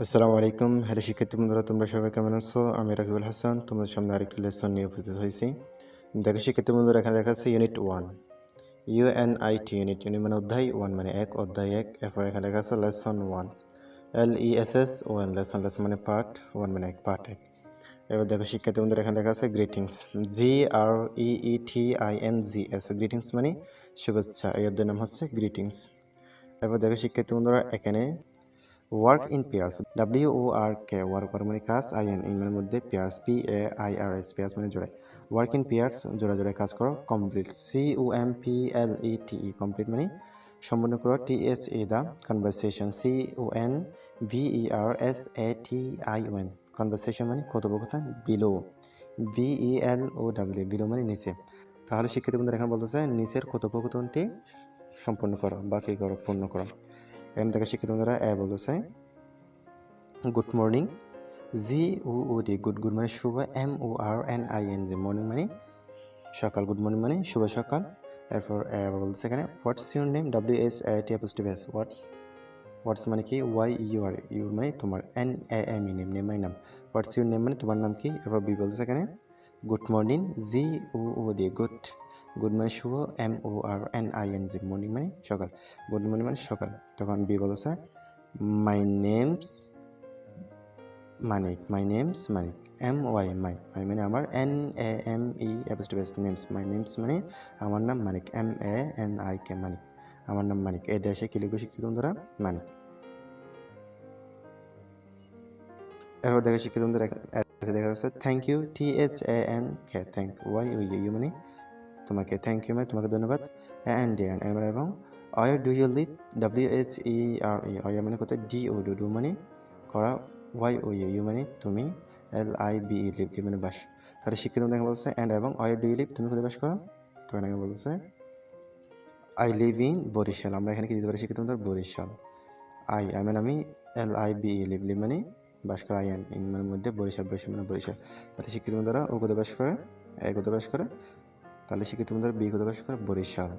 আসসালামু আলাইকুম। হ্যালো শিক্ষার্থী বন্ধুরা, তোমরা সবাই কেমন আছো? আমি রাকিবুল হাসান, তোমাদের সামনে আরেকটি লেসন নিয়ে উপস্থিত হয়েছি। দেখো শিক্ষার্থী বন্ধুরা, এখানে লেখা আছে unit one U N I T unit unit মানে অধ্যায় ওয়ান মানে এক, অধ্যায় এক, এরপর এখানে লেখা আছে lesson one L E S S one lesson lesson মানে পার্ট ওয়ান মানে এক পার্ট এক। এবার দেখো শিক্ষার্থী বন্ধুরা, এখানে লেখা আছে greetings G R E E T I N G S greetings মানে শুভেচ্ছা। এই অধ্যায়ের নাম হচ্ছে গ্রিটিংস এবার দেখো শিক্ষার্থী বন্ধুরা, এখানে work in pairs W O R K work করার মানে কাজ আই এন ইমের মধ্যে pairs P A I R S pairs মানে জোড়ায় ওয়ার্ক ইন পেয়ার্স জোড়া জোড়ায় কাজ করো complete C O M P L E T E complete মানে সম্পূর্ণ করো T S A the conversation C O N V E R S A T I O N conversation মানে কথোপকথন below V E L O W below মানে নিচে তাহলে শিক্ষার্থী বন্ধুরা এখানে বলতেছে নিচের কথোপকথনটি সম্পূর্ণ করো বাকি করো পূর্ণ করো এখানে থেকে শিক্ষিত বন্ধুরা, এ বলতেছে good morning G O O D good good মানে শুভ M O R N I N G morning মানে সকাল গুড মর্নিং মানে শুভ সকাল। এরপর এ বলতেছে এখানে what's your name W S T apostrophe S what's what's মানে কি? ওয়াই ইউ আর ইউ মানে তোমার N A M E name name মানে নাম হোয়াটস ইউর নেম মানে তোমার নাম কি? এরপর বি বলতেছে এখানে good morning G O O D good good মানে শুভ M O R N I N G morning মানে সকাল গুড মর্নিং মানে সকাল তখন বি বলেছে my name's Manik my name's Manik M Y my my মানে আমার N A M E apostrophe name's my name's মানে আমার নাম Manik M A N I K Manik আমার নাম মানিক এই দেশে কি লিখবে শিক্ষিত বন্ধুরা মানিক এরপর দেখা শিক্ষিত বন্ধুরা দেখা যাচ্ছে thank you T H A N K thank Y U মানে তোমাকে থ্যাংক ইউ মানে তোমাকে ধন্যবাদ। অ্যান্ড ডিয়ান এবার এবং where do you live W H E R E where মানে কোথায় ডি ও ডু ডু মানে করা ওয়াই ও ইউ ইউ মানে তুমি L I B E live মানে বাস। তাহলে শিক্ষিত দেখে বলছে অ্যান্ড এবং অয়ার ডু ইউ লিভ তুমি কোথায় বাস করো? তো এখানে বলছে আই লিভ ইন বরিশাল আমরা এখানে কি দিতে পারি শিক্ষিত বরিশাল আই আই মানে আমি L I B E live live মানে বাস করে ইন মানে মধ্যে বরিশাল বরিশাল মানে বরিশাল তাহলে শিক্ষিত দ্বারা ও কোথায় বাস করে? এ কোথায় বাস করে? তাহলে সেক্ষেত্রে তোমাদের বিগত বাস করে বরিশাল।